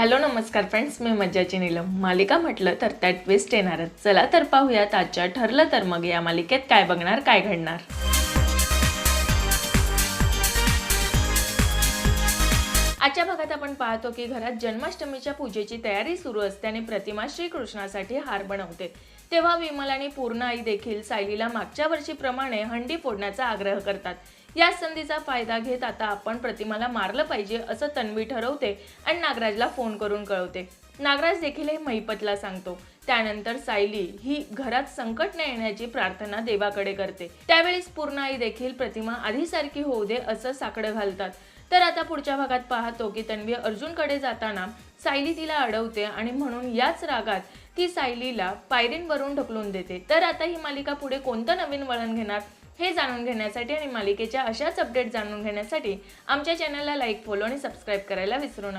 Hello नमस्कार friends मी मज्जाची नीलम. मालिका म्हटलं तर त्यात ट्विस्ट येणारच. चला तर पाहूयात आजच्या ठरलं तर मग या मालिकेत काय बघणार काय घडणार? आजच्या भागात आपण पाहतो की घरात जन्माष्टमीच्या पूजेची तयारी सुरू असते आणि प्रतिमा श्रीकृष्णासाठी हार बनवते. तेव्हा विमल आणि पूर्ण आई देखील सायलीला मागच्या वर्षीप्रमाणे हंडी फोडण्याचा आग्रह करतात. या संधीचा फायदा घेत आता आपण प्रतिमाला मारलं पाहिजे असं तन्वी ठरवते आणि नागराजला फोन करून कळवते. नागराज देखील हे महिपतला सांगतो. त्यानंतर सायली ही घरात संकट न येण्याची प्रार्थना देवाकडे करते. त्यावेळेस पूर्ण आई देखील प्रतिमा आधीसारखी होऊ दे असं साकडं घालतात. तर आता पुढच्या भागात पाहतो की तन्वी अर्जुनकडे जाताना सायली तिला अडवते आणि म्हणून याच रागात ती सायलीला पायरींवरून ढकलून देते. तर आता ही मालिका पुढे कोणतं नवीन वळण घेणार हे जाणून घेण्यासाठी आणि मालिकेच्या अशाच अपडेट जाणून घेण्यासाठी आमच्या चॅनलला लाईक फॉलो आणि सबस्क्राईब करायला विसरू नका.